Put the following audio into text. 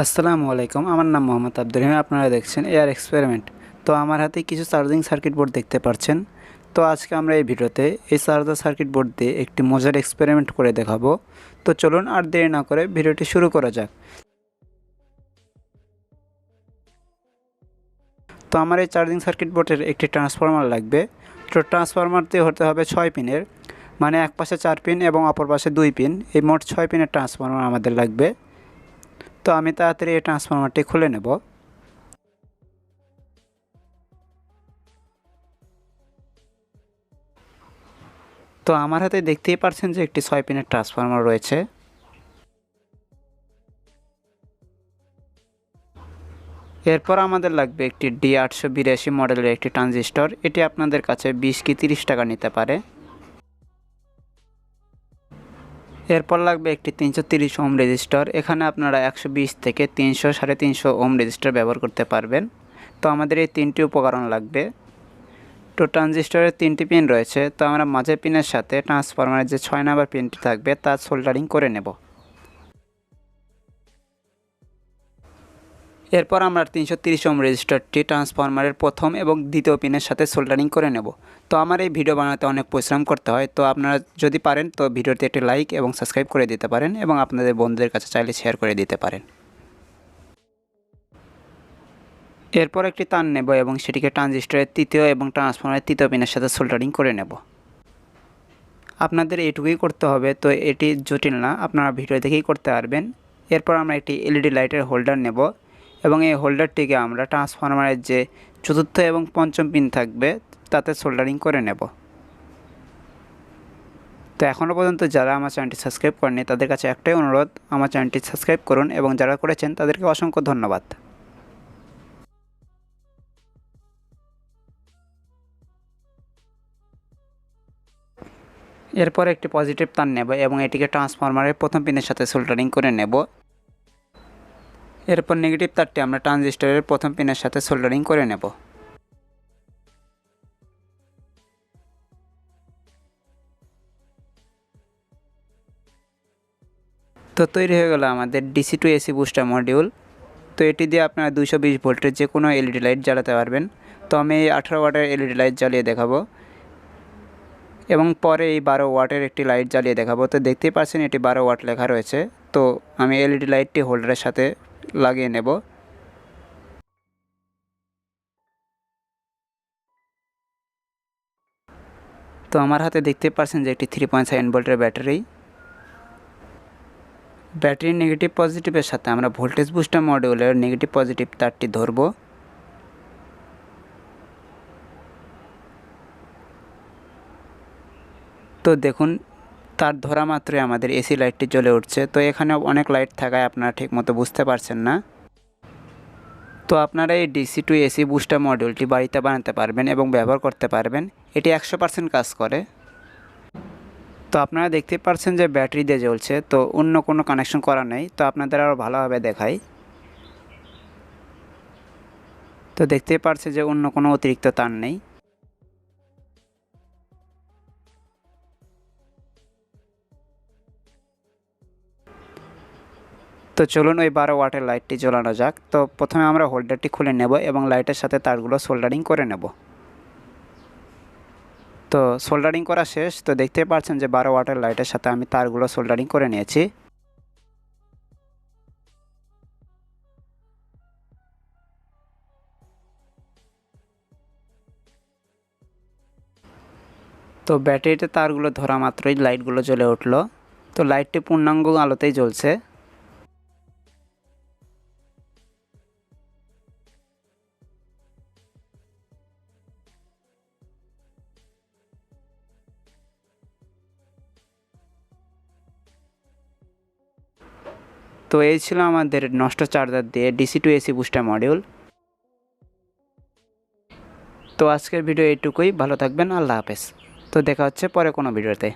আসসালামু আলাইকুম, আমার নাম মোহাম্মদ আব্দুর রহিম, আপনারা দেখছেন এয়ার এক্সপেরিমেন্ট। তো আমার হাতে কিছু চার্জিং সার্কিট বোর্ড দেখতে পাচ্ছেন। তো আজকে আমরা এই ভিডিওতে এই চার্জার সার্কিট বোর্ড দিয়ে একটি মজার এক্সপেরিমেন্ট করে দেখাবো। তো চলুন আর দেরি না করে ভিডিওটি শুরু করা যাক। তো আমার এই চার্জিং সার্কিট বোর্ডের একটি ট্রান্সফরমার লাগবে। তো ট্রান্সফরমারটি হতে হবে ছয় পিনের মানে এক পাশে চার পিন এবং অপর পাশে দুই পিন। এই মোট ছয় পিনের ট্রান্সফরমার আমাদের লাগবে। তো আমি তাড়াতাড়ি এই ট্রান্সফরমারটি খুলে নেব। তো আমার হাতে দেখতেই পারছেন যে একটি ছয় পিনের ট্রান্সফরমার রয়েছে। এরপর আমাদের লাগবে একটি ডি আটশো বিরাশি মডেলের একটি ট্রানজিস্টর এটি আপনাদের কাছে বিশ কি তিরিশ টাকা নিতে পারে। এরপর লাগবে একটি তিনশো তিরিশ ওম রেজিস্টার। এখানে আপনারা একশো বিশ থেকে তিনশো, সাড়ে তিনশো ওম রেজিস্টার ব্যবহার করতে পারবেন। তো আমাদের এই তিনটি উপকরণ লাগবে। তো ট্রানজিস্টারের তিনটি পিন রয়েছে। তো আমরা মাঝের পিনের সাথে ট্রান্সফরমারের যে ছয় নাম্বার পিনটি থাকবে, তার সোল্ডারিং করে নেব। এরপর আমরা তিনশো তিরিশ ওম রেজিস্টারটি ট্রান্সফরমারের প্রথম এবং দ্বিতীয় পিনের সাথে সোল্ডারিং করে নেব। তো আমার এই ভিডিও বানাতে অনেক পরিশ্রম করতে হয়। তো আপনারা যদি পারেন, তো ভিডিওতে একটি লাইক এবং সাবস্ক্রাইব করে দিতে পারেন এবং আপনাদের বন্ধুদের কাছে চাইলে শেয়ার করে দিতে পারেন। এরপর একটি তার নেব এবং সেটিকে ট্রানজিস্টরের তৃতীয় এবং ট্রান্সফর্মারের তৃতীয় পিনের সাথে সোল্ডারিং করে নেব। আপনাদের এটুকুই করতে হবে, তো এটি জটিল না। আপনারা ভিডিও দেখেই করতে পারবেন। এরপর আমরা একটি এলইডি লাইটের হোল্ডার নেব। এবং এই হোল্ডারটিকে আমরা ট্রান্সফরমারের যে চতুর্থ এবং পঞ্চম পিন থাকবে, তাতে সোল্ডারিং করে নেব। তো এখনও পর্যন্ত যারা আমার চ্যানেলটি সাবস্ক্রাইব করেনি তাদের কাছে একটাই অনুরোধ, আমার চ্যানেলটি সাবস্ক্রাইব করুন এবং যারা করেছেন, তাদেরকে অসংখ্য ধন্যবাদ। এরপর একটি পজিটিভ তার নেব এবং এটিকে ট্রান্সফরমারের প্রথম পিনের সাথে সোল্ডারিং করে নেব। এরপর নেগেটিভ তারটি আমরা ট্রানজিস্টরের প্রথম পিনের সাথে সোল্ডারিং করে নেব। তো তৈরি হয়ে গেল আমাদের DC to AC booster module তো এটি দিয়ে আপনারা দুশো বিশ ভোল্টের যে কোনো এলইডি লাইট জ্বালাতে পারবেন। তো আমি এই আঠারো ওয়াটের এলইডি লাইট জ্বালিয়ে দেখাবো। এবং পরে এই বারো ওয়াটের একটি লাইট জ্বালিয়ে দেখাবো। তো দেখতেই পাচ্ছেন এটি বারো ওয়াট লেখা রয়েছে। তো আমি এলইডি লাইটটি হোল্ডারের সাথে লাগিয়ে নেব। তো আমার হাতে দেখতে পাচ্ছেন যে একটি থ্রি পয়েন্ট সেভেন ভোল্টের ব্যাটারি ব্যাটারির নেগেটিভ পজিটিভের সাথে আমরা ভোল্টেজ বুস্টার মডিউলের নেগেটিভ পজিটিভ তারটি ধরব। তো দেখুন তার ধরা মাত্রই আমাদের এসি লাইটটি জ্বলে উঠছে। তো এখানে অনেক লাইট থাকায় আপনারা ঠিকমতো বুঝতে পারছেন না। তো আপনারা এই ডিসি টু এসি বুস্টার মডিউলটি বাড়িতে বানাতে পারবেন এবং ব্যবহার করতে পারবেন। এটি একশো পার্সেন্ট কাজ করে। তো আপনারা দেখতে পাচ্ছেন যে ব্যাটারি দিয়ে জ্বলছে, তো অন্য কোনো কানেকশন করা নেই। তো আপনাদের আরও ভালোভাবে দেখাই। তো দেখতেই পারছে যে অন্য কোনো অতিরিক্ত তার নেই। তো চলুন ওই বারো ওয়াটের লাইটটি জ্বলানো যাক। তো প্রথমে আমরা হোল্ডারটি খুলে নেব এবং লাইটের সাথে তারগুলো সোল্ডারিং করে নেব। তো সোল্ডারিং করা শেষ। তো দেখতেই পাচ্ছেন যে বারো ওয়াটের লাইটের সাথে আমি তারগুলো সোল্ডারিং করে নিয়েছি। তো ব্যাটারিতে তারগুলো ধরা মাত্রই লাইটগুলো জ্বলে উঠল। তো লাইটটি পূর্ণাঙ্গ আলোতেই জ্বলছে। তো এই ছিল আমাদের নষ্ট চার্জার দিয়ে DC to AC booster module তো আজকের ভিডিও এইটুকুই, ভালো থাকবেন, আল্লাহ হাফেজ। তো দেখা হচ্ছে পরে কোনো ভিডিওতে।